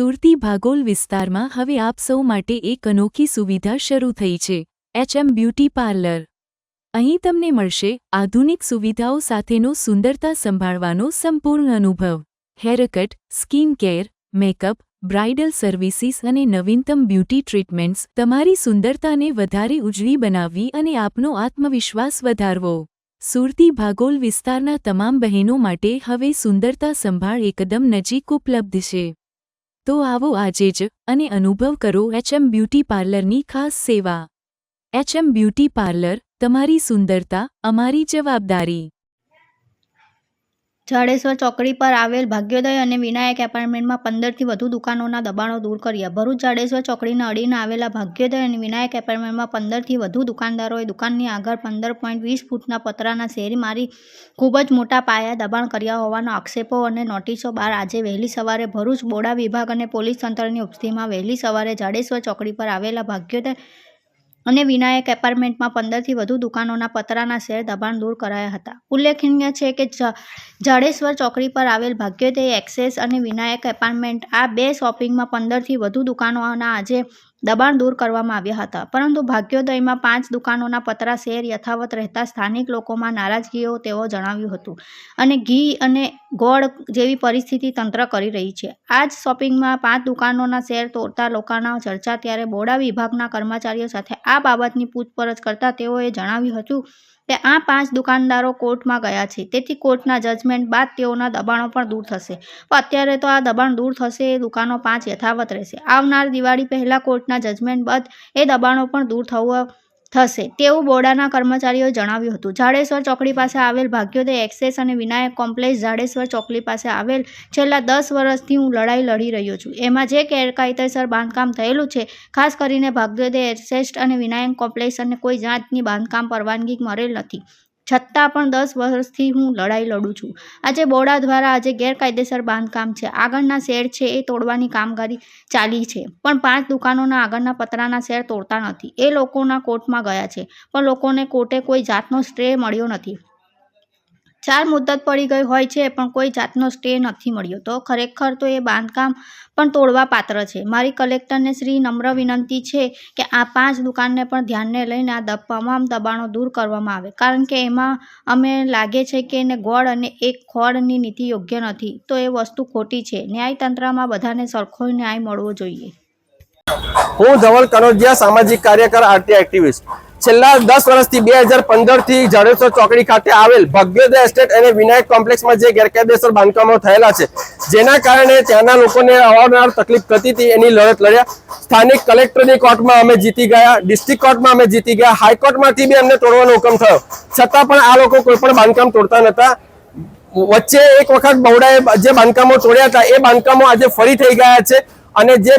સુરતી ભાગોલ વિસ્તારમાં હવે આપ સૌ માટે એક અનોખી સુવિધા શરૂ થઈ છે. HM beauty parlour. અહીં તમને મળશે આધુનિક સુવિધાઓ સાથેનો સુંદરતા સંભાળવાનો સંપૂર્ણ અનુભવ. Haircut, skin care, makeup, bridal services અને નવીનતમ બ્યુટી ટ્રીટમેન્ટ્સ તમારી સુંદરતાને વધારે ઉજળી બનાવવી અને આપનો આત્મવિશ્વાસ વધારવો. સુરતી ભાગોલ વિસ્તારના તમામ બહેનો માટે હવે સુંદરતા સંભાળ એકદમ નજીક ઉપલબ્ધ છે. તો આવો આજે જ અને અનુભવ કરો એચએમ બ્યુટી પાર્લરની ખાસ સેવા. એચએમ બ્યુટી પાર્લર તમારી સુંદરતા, અમારી જવાબદારી. જાડેશ્વર ચોકડી પર આવેલ ભાગ્યોદય અને વિનાયક એપાર્ટમેન્ટમાં પંદરથી વધુ દુકાનોના દબાણો દૂર કર્યા. ભરૂચ જાડેશ્વર ચોકડીને અડીને આવેલા ભાગ્યોદય અને વિનાયક એપાર્ટમેન્ટમાં પંદરથી વધુ દુકાનદારોએ દુકાનની આગળ પંદર પોઈન્ટ વીસ ફૂટના પતરાના શેરી મારી ખૂબ જ મોટા પાયા દબાણ કર્યા હોવાનો આક્ષેપો અને નોટિસો બહાર આજે વહેલી સવારે ભરૂચ બોડા વિભાગ અને પોલીસ તંત્રની ઉપસ્થિતિમાં વહેલી સવારે જાડેશ્વર ચોકડી પર આવેલા ભાગ્યોદય અને વિનાયક એપાર્ટમેન્ટમાં પંદરથી વધુ દુકાનોના પતરાના શેર દબાણ દૂર કરાયા હતા. ઉલ્લેખનીય છે કે જાડેશ્વર ચોકડી પર આવેલ ભાગ્યોદય એક્સેસ અને વિનાયક એપાર્ટમેન્ટ આ બે શોપિંગમાં પંદરથી વધુ દુકાનોના આજે દબાણ દૂર કરવામાં આવ્યા હતા. પરંતુ ભાગ્યોદયમાં પાંચ દુકાનોના પતરા શેર યથાવત રહેતા સ્થાનિક લોકોમાં નારાજગીઓ તેઓ જણાવ્યું હતું. અને ઘી અને ગોળ જેવી પરિસ્થિતિ તંત્ર કરી રહી છે. આ જ શોપિંગમાં પાંચ દુકાનોના શેર તોડતા લોકોના ચર્ચા ત્યારે બોડા વિભાગના કર્મચારીઓ સાથે આ બાબતની પૂછપરછ કરતા તેઓએ જણાવ્યું હતું કે આ પાંચ દુકાનદારો કોર્ટમાં ગયા છે. તેથી કોર્ટના જજમેન્ટ બાદ તેઓના દબાણો પણ દૂર થશે. અત્યારે તો આ દબાણ દૂર થશે એ દુકાનો પાંચ યથાવત રહેશે. આવનાર દિવાળી પહેલાં કોર્ટના જજમેન્ટ બાદ એ દબાણો પણ દૂર થવા થશે, તેવું બોર્ડાના કર્મચારીઓએ જણાવ્યું હતું. જાડેશ્વર ચોકડી પાસે આવેલ ભાગ્યોદય એક્સેસ અને વિનાયક કોમ્પ્લેક્સ જાડેશ્વર ચોકડી પાસે આવેલ છેલ્લા દસ વર્ષથી હું લડાઈ લડી રહ્યો છું. એમાં જે ગેરકાયદેસર બાંધકામ થયેલું છે, ખાસ કરીને ભાગ્યોદય એક્સેસ અને વિનાયક કોમ્પ્લેક્સ અને કોઈ જાતની બાંધકામ પરવાનગી મળેલ નથી. છતાં પણ દસ વર્ષથી હું લડાઈ લડું છું. આજે બોડા દ્વારા આજે ગેરકાયદેસર બાંધકામ છે. આગળના શેર છે એ તોડવાની કામગીરી ચાલી છે. પણ પાંચ દુકાનોના આગળના પતરાના શેર તોડતા નથી. એ લોકોના કોર્ટમાં ગયા છે. પણ લોકોને કોર્ટે કોઈ જાતનો સ્ટ્રે મળ્યો નથી. ચાર મુદત પડી ગઈ હોય છે, પણ કોઈ જાતનો સ્ટે નથી મળ્યો. તો ખરેખર તો એ બાંધકામ પણ તોડવા પાત્ર છે. મારી કલેક્ટરને શ્રી નમ્ર વિનંતી છે કે આ પાંચ દુકાનને પણ ધ્યાનને લઈને આ તમામ દબાણો દૂર કરવામાં આવે. કારણ કે એમાં અમે લાગે છે કે એને ગોળ અને એક ખોળની નીતિ યોગ્ય નથી. તો એ વસ્તુ ખોટી છે. ન્યાયતંત્રમાં બધાને સરખો ન્યાય મળવો જોઈએ. હું ધવલ કનોજિયા, સામાજિક કાર્યકર આરટી એક્ટિવિસ્ટ. છેલ્લા દસ વર્ષથી બે હજાર પંદરથી જાડેશ્વર ચોકડી ખાતે આવેલ ભગ્યોદય એસ્ટેટ અને વિનાયક કોમ્પ્લેક્સમાં જે ગેરકાયદેસર બાંધકામો થયેલા છે, જેના કારણે ત્યાંના લોકોને અવારનવાર તકલીફ થતી હતી, એની લડત લડ્યા. સ્થાનિક કલેક્ટરની કોર્ટમાં અમે જીતી ગયા, ડિસ્ટ્રિક્ટ કોર્ટમાં અમે જીતી ગયા, હાઈકોર્ટમાંથી બી અમને તોડવાનો હુકમ થયો. છતાં પણ આ લોકો કોઈ પણ બાંધકામ તોડતા નહોતા. વચ્ચે એક વખત બહુડાએ જે બાંધકામો તોડ્યા હતા, એ બાંધકામો આજે ફરી થઈ ગયા છે. અને જે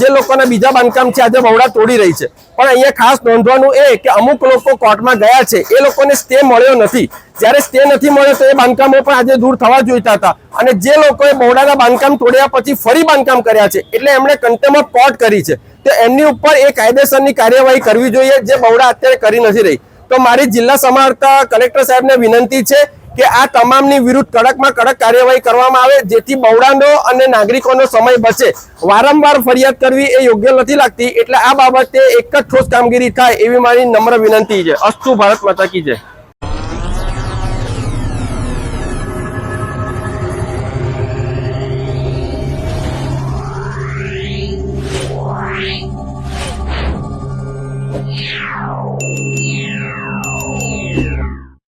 જે લોકોના બીજા બાંધકામ છે, આજે બહુડા તોડી રહી છે. પણ અહીંયા ખાસ નોંધવાનું એ કે અમુક લોકો કોર્ટમાં ગયા છે. એ લોકોને સ્ટે મળ્યો નથી. જ્યારે સ્ટે નથી મળ્યો તો એ બાંધકામો પણ આજે દૂર થવા જોઈતા હતા. અને જે લોકોએ બહુડાના બાંધકામ તોડ્યા પછી ફરી બાંધકામ કર્યા છે, એટલે એમણે કન્ટેમ ઓફ કોર્ટ કરી છે. તો એમની ઉપર એ કાયદેસરની કાર્યવાહી કરવી જોઈએ, જે બહુડા અત્યારે કરી નથી રહી. તો મારી જિલ્લા સમારતા કલેક્ટર સાહેબને વિનંતી છે કે આ તમામની વિરુદ્ધ કડકમાં કડક કાર્યવાહી કરવામાં આવે, જેથી બહુડાનો અને નાગરિકોનો સમય બચે વારંવાર ફરિયાદ કરવી એ યોગ્ય નથી લાગતી, એટલે આ બાબતે એક જ ઠોસ કામગીરી થાય એવી મારી નમ્ર વિનંતી છે અસ્તુ ભારત માતા કી જય Yeah.